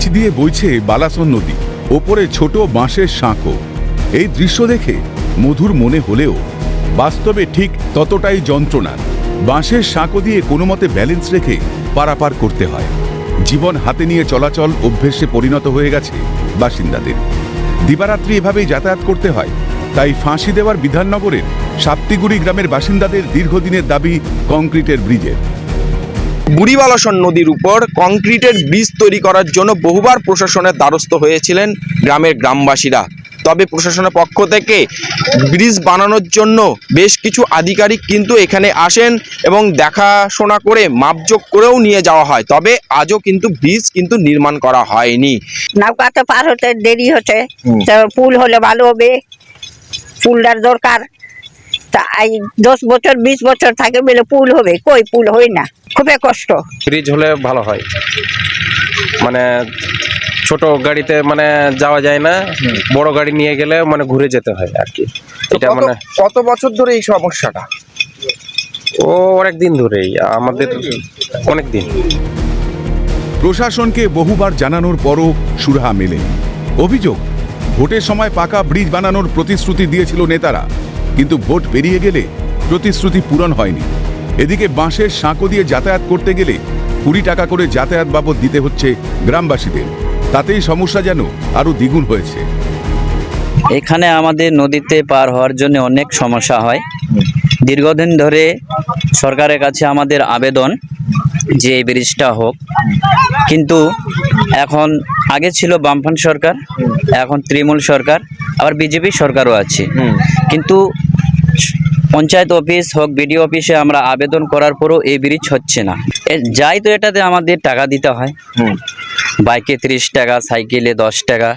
নিচ দিয়ে বইছে বালাসন নদী, ওপরে ছোট বাঁশের সাঁকো। এই দৃশ্য দেখে মধুর মনে হলেও বাস্তবে ঠিক ততটাই যন্ত্রণা। বাঁশের সাঁকো দিয়ে কোনো মতে ব্যালেন্স রেখে পারাপার করতে হয়। জীবন হাতে নিয়ে চলাচল অভ্যেসে পরিণত হয়ে গেছে বাসিন্দাদের। দিবারাত্রি এভাবেই যাতায়াত করতে হয়, তাই ফাঁসি দেওয়ার বিধাননগরের সাপ্তিগুড়ি গ্রামের বাসিন্দাদের দীর্ঘদিনের দাবি কংক্রিটের ব্রিজের। বুড়িবালাসন নদীর উপর কংক্রিটের ব্রিজ তৈরি করার জন্য বহুবার প্রশাসনের দ্বারস্থ হয়েছিলেন গ্রামের গ্রামবাসীরা। তবে প্রশাসনের পক্ষ থেকে ব্রিজ বানানোর জন্য বেশ কিছু আধিকারিক কিন্তু এখানে আসেন এবং দেখাশোনা করে মাপজোক করেও নিয়ে যাওয়া হয়। তবে আজও কিন্তু ব্রিজ কিন্তু নির্মাণ করা হয়নি। নৌকাতে পার হতে দেরি হচ্ছে। পুল হলে ভালো হবে। পুলটার দরকার। তা এই দশ বছর বিশ বছর থাকে বলে পুল হবে। কই পুল হয় না? খুবই কষ্ট। ব্রিজ হলে ভালো হয়। মানে ছোট গাড়িতে মানে যাওয়া যায় না বড় গাড়ি নিয়ে গেলে মানে ঘুরে যেতে হয় আর কি। এটা মানে কত বছর ধরে এই সমস্যাটা? ও অনেক দিন ধরেই আমাদের অনেক দিন। প্রশাসনকে বহুবার জানানোর পরও সুরাহা মেলেনি। অভিযোগ ভোটের সময় পাকা ব্রিজ বানানোর প্রতিশ্রুতি দিয়েছিল নেতারা। কিন্তু ভোট পেরিয়ে গেলে প্রতিশ্রুতি পূরণ হয়নি। এদিকে বাঁশের সাঁকো দিয়ে যাতায়াত করতে গেলে কুড়ি টাকা করে যাতায়াত বাবদ দিতে হচ্ছে গ্রামবাসীদের। তাতেই সমস্যা যেন আরও দ্বিগুণ হয়েছে। এখানে আমাদের নদীতে পার হওয়ার জন্য অনেক সমস্যা হয়। দীর্ঘদিন ধরে সরকারের কাছে আমাদের আবেদন যে এই ব্রিজটা হোক। কিন্তু এখন আগে ছিল বামফ্রন্ট সরকার এখন তৃণমূল সরকার আবার বিজেপি সরকারও আছে। কিন্তু পঞ্চায়েত অফিস হোক বিডিও অফিসে আমরা আবেদন করার পরও এই ব্রিজ হচ্ছে না। এ- যাই তো এটাতে আমাদের টাকা দিতে হয়। বাইকে ত্রিশ টাকা সাইকেলে দশ টাকা।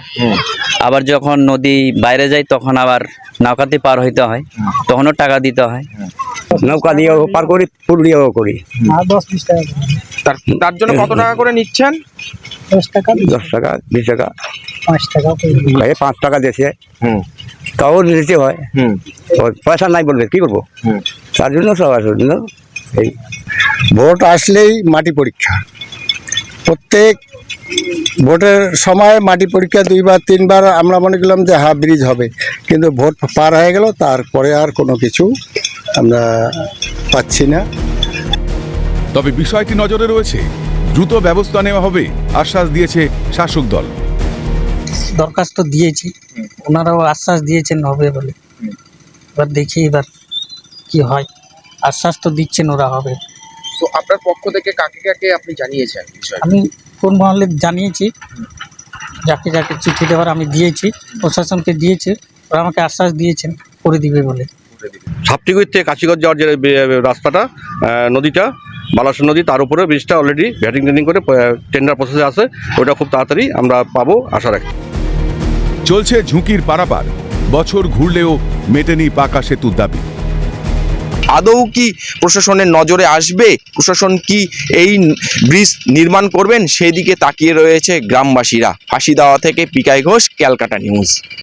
আবার যখন নদী বাইরে যায় তখন আবার নৌকাতে পার হইতে হয়। তখনও টাকা দিতে হয়। নৌকা দিয়েও পার করি পুল দিয়েও করি। তার তার জন্য কত টাকা করে নিচ্ছেন? দশ টাকা। দশ টাকা বিশ টাকা। এই পাঁচ টাকা দিয়েছে হুম। তাও দিতে হয়। হুম। পয়সা নাই বলবে কি করব? হুম। তার জন্য সব আছে জন্য এই ভোট আসলেই মাটি পরীক্ষা। প্রত্যেক ভোটের সময় মাটি পরীক্ষা দুইবার তিনবার আমরা মনে করলাম যে হ্যাঁ ব্রিজ হবে। কিন্তু ভোট পার হয়ে গেল তারপরে আর কোনো কিছু আমরা পাচ্ছি না। তবে বিষয়টি নজরে রয়েছে দ্রুত ব্যবস্থা নেওয়া হবে আশ্বাস দিয়েছে শাসক দল। দরখাস্ত দিয়েছি। ওনারাও আশ্বাস দিয়েছেন হবে বলে। এবার দেখি এবার কি হয়। আশ্বাস তো দিচ্ছেন ওরা হবে। তো আপনার পক্ষ থেকে কাকে কাকে আপনি জানিয়েছেন আমি কোন মহলে জানিয়েছি যাকে যাকে চিঠি দেওয়ার আমি দিয়েছি প্রশাসনকে দিয়েছি ওরা আমাকে আশ্বাস দিয়েছেন করে দিবে বলে। সাপটিগুড়ি থেকে কাশিগঞ্জ যাওয়ার যে রাস্তাটা নদীটা বালাসন নদী তার উপরে ব্রিজটা অলরেডি ভ্যাটিং টেন্ডিং করে টেন্ডার প্রসেসে আছে। ওটা খুব তাড়াতাড়ি আমরা পাবো আশা রাখি চলছে ঝুঁকির পারাপার। বছর ঘুরলেও মেটেনি পাকা সেতুর দাবি। আদৌ কি প্রশাসনের নজরে আসবে? প্রশাসন কি এই ব্রিজ নির্মাণ করবেন? সেদিকে তাকিয়ে রয়েছে গ্রামবাসীরা। ফাঁসি দেওয়া থেকে পিকাই ঘোষ, ক্যালকাটা নিউজ।